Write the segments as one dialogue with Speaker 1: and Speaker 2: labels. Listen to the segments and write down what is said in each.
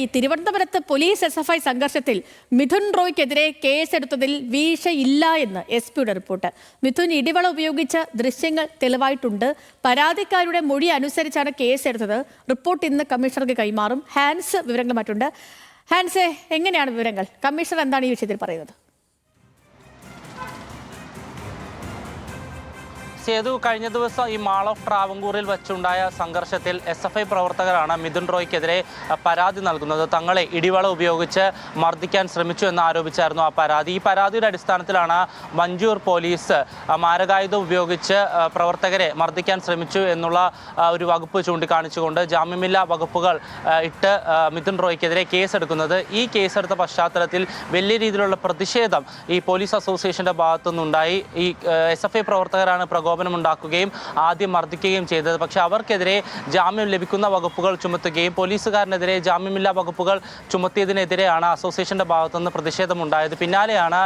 Speaker 1: ഈ തിരുവനന്തപുരത്ത് police S F I സംഘർഷത്തിൽ മിഥുൻ റോയ്ക്കെതിരെ കേസെടുത്തതിൽ വീഴ്ചയില്ല എന്ന് എസ് പിയുടെ റിപ്പോർട്ട്. മിഥുൻ ഇടിവള ഉപയോഗിച്ച ദൃശ്യങ്ങൾ തെളിവായിട്ടുണ്ട്. പരാതിക്കാരുടെ മൊഴി അനുസരിച്ചാണ് കേസെടുത്തത്. റിപ്പോർട്ട് ഇന്ന് കമ്മീഷണർക്ക് കൈമാറും. ഹാൻസ് വിവരങ്ങൾ മറ്റുണ്ട് ഹാൻസെ എങ്ങനെയാണ് വിവരങ്ങൾ? കമ്മീഷണർ എന്താണ് ഈ വിഷയത്തിൽ പറയുന്നത്?
Speaker 2: സേതു കഴിഞ്ഞ ദിവസം ഈ മാൾ ഓഫ് ട്രാവങ്കൂറിൽ വെച്ചുണ്ടായ സംഘർഷത്തിൽ എസ് എഫ് ഐ പ്രവർത്തകരാണ് മിഥുൻ റോയ്ക്കെതിരെ പരാതി നൽകുന്നത്. തങ്ങളെ ഇടിവള ഉപയോഗിച്ച് മർദ്ദിക്കാൻ ശ്രമിച്ചു എന്ന് ആരോപിച്ചായിരുന്നു ആ പരാതി. ഈ പരാതിയുടെ അടിസ്ഥാനത്തിലാണ് മഞ്ചൂർ പോലീസ് മാരകായുധം ഉപയോഗിച്ച് പ്രവർത്തകരെ മർദ്ദിക്കാൻ ശ്രമിച്ചു എന്നുള്ള ഒരു വകുപ്പ് ചൂണ്ടിക്കാണിച്ചുകൊണ്ട് ജാമ്യമില്ലാ വകുപ്പുകൾ ഇട്ട് മിഥുൻ റോയ്ക്കെതിരെ കേസെടുക്കുന്നത്. ഈ കേസെടുത്ത പശ്ചാത്തലത്തിൽ വലിയ രീതിയിലുള്ള പ്രതിഷേധം ഈ പോലീസ് അസോസിയേഷന്റെ ഭാഗത്തുനിന്നുണ്ടായി. ഈ എസ് എഫ് ഐ പ്രവർത്തകരാണ് പ്രകോപനമുണ്ടാക്കുകയും ആദ്യം മർദ്ദിക്കുകയും ചെയ്തത്. പക്ഷേ അവർക്കെതിരെ ജാമ്യം ലഭിക്കുന്ന വകുപ്പുകൾ ചുമത്തുകയും പോലീസുകാരനെതിരെ ജാമ്യമില്ലാ വകുപ്പുകൾ ചുമത്തിയതിനെതിരെയാണ് അസോസിയേഷന്റെ ഭാഗത്തുനിന്ന് പ്രതിഷേധമുണ്ടായത്. പിന്നാലെയാണ്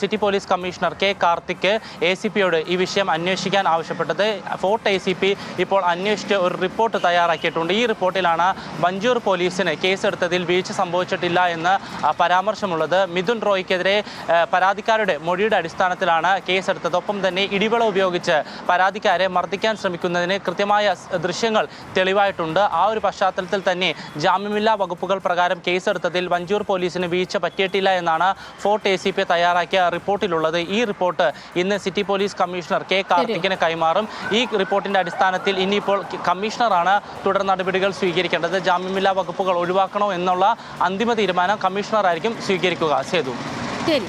Speaker 2: city police commissioner K Karthik A C പിയോട് ഈ വിഷയം അന്വേഷിക്കാൻ ആവശ്യപ്പെട്ടത്. ഫോർട്ട് എ സി പി ഇപ്പോൾ അന്വേഷിച്ച് ഒരു റിപ്പോർട്ട് തയ്യാറാക്കിയിട്ടുണ്ട്. ഈ റിപ്പോർട്ടിലാണ് മഞ്ചൂർ പോലീസിന് കേസെടുത്തതിൽ വീഴ്ച സംഭവിച്ചിട്ടില്ല എന്ന് പരാമർശമുള്ളത്. മിഥുൻ റോയ്ക്കെതിരെ പരാതിക്കാരുടെ മൊഴിയുടെ അടിസ്ഥാനത്തിലാണ് കേസെടുത്തത്. ഒപ്പം തന്നെ ഇടിവള ഉപയോഗിച്ച് പരാതിക്കാരെ മർദ്ദിക്കാൻ ശ്രമിക്കുന്നതിന് കൃത്യമായ ദൃശ്യങ്ങൾ തെളിവായിട്ടുണ്ട്. ആ ഒരു പശ്ചാത്തലത്തിൽ തന്നെ ജാമ്യമില്ലാ വകുപ്പുകൾ പ്രകാരം കേസെടുത്തതിൽ വഞ്ചൂർ പോലീസിന് വീഴ്ച പറ്റിയിട്ടില്ല എന്നാണ് ഫോർട്ട് എ സി പി തയ്യാറാക്കിയ റിപ്പോർട്ടിലുള്ളത്. ഈ റിപ്പോർട്ട് ഇന്ന് സിറ്റി പോലീസ് കമ്മീഷണർ കെ കാർത്തിക്കിന് കൈമാറും. ഈ റിപ്പോർട്ടിന്റെ അടിസ്ഥാനത്തിൽ ഇനിയിപ്പോൾ കമ്മീഷണറാണ് തുടർ നടപടികൾ സ്വീകരിക്കേണ്ടത്. ജാമ്യമില്ലാ വകുപ്പുകൾ ഒഴിവാക്കണോ എന്നുള്ള അന്തിമ തീരുമാനം കമ്മീഷണറായിരിക്കും സ്വീകരിക്കുക. സേതു.
Speaker 1: ശരി.